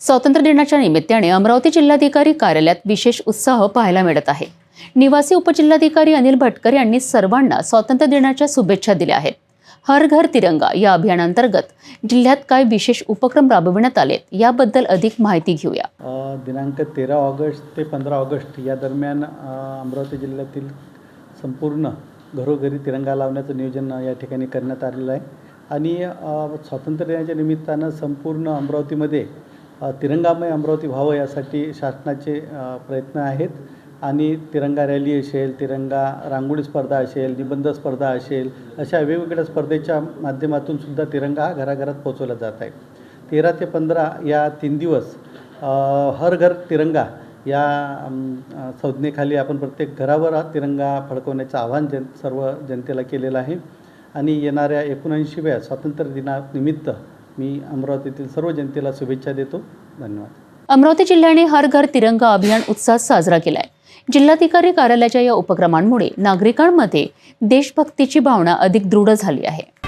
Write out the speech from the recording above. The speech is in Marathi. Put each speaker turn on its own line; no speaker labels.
स्वातंत्र्य दिनाच्या निमित्ताने अमरावती जिल्हाधिकारी कार्यालयात विशेष उत्साह पाहायला मिळत आहे. निवासी उपजिल्हाधिकारी अनिल भटकर यांनी सर्वांना स्वातंत्र्य दिनाच्या शुभेच्छा दिल्या आहेत. हर घर तिरंगा या अभियानांतर्गत जिल्ह्यात काय विशेष उपक्रम राबविण्यात आले याबद्दल अधिक माहिती घेऊया.
दिनांक तेरा ऑगस्ट ते पंधरा ऑगस्ट या दरम्यान अमरावती जिल्ह्यातील संपूर्ण घरोघरी तिरंगा लावण्याचं नियोजन या ठिकाणी करण्यात आलेलं आहे. आणि स्वातंत्र्य दिनाच्या निमित्तानं संपूर्ण अमरावतीमध्ये तिरंगामय अमरावती व्हावं यासाठी शासनाचे प्रयत्न आहेत. आणि तिरंगा रॅली असेल तिरंगा रांगोळी स्पर्धा असेल निबंध स्पर्धा असेल अशा वेगवेगळ्या स्पर्धेच्या माध्यमातून सुद्धा तिरंगा हा घराघरात पोहोचवला जात आहे. तेरा ते पंधरा या तीन दिवस हर घर तिरंगा या संज्ञेखाली आपण प्रत्येक घरावर हा तिरंगा फडकवण्याचं आव्हान जन सर्व जनतेला केलेलं आहे. आणि येणाऱ्या एकोणऐंशीव्या स्वातंत्र्य दिनानिमित्त मी अमरावतीतील सर्व जनतेला शुभेच्छा देतो. धन्यवाद.
अमरावती जिल्ह्याने हर घर तिरंगा अभियान उत्साहात साजरा केलाय. जिल्हाधिकारी कार्यालयाच्या या उपक्रमांमुळे नागरिकांमध्ये देशभक्तीची भावना अधिक दृढ झाली आहे.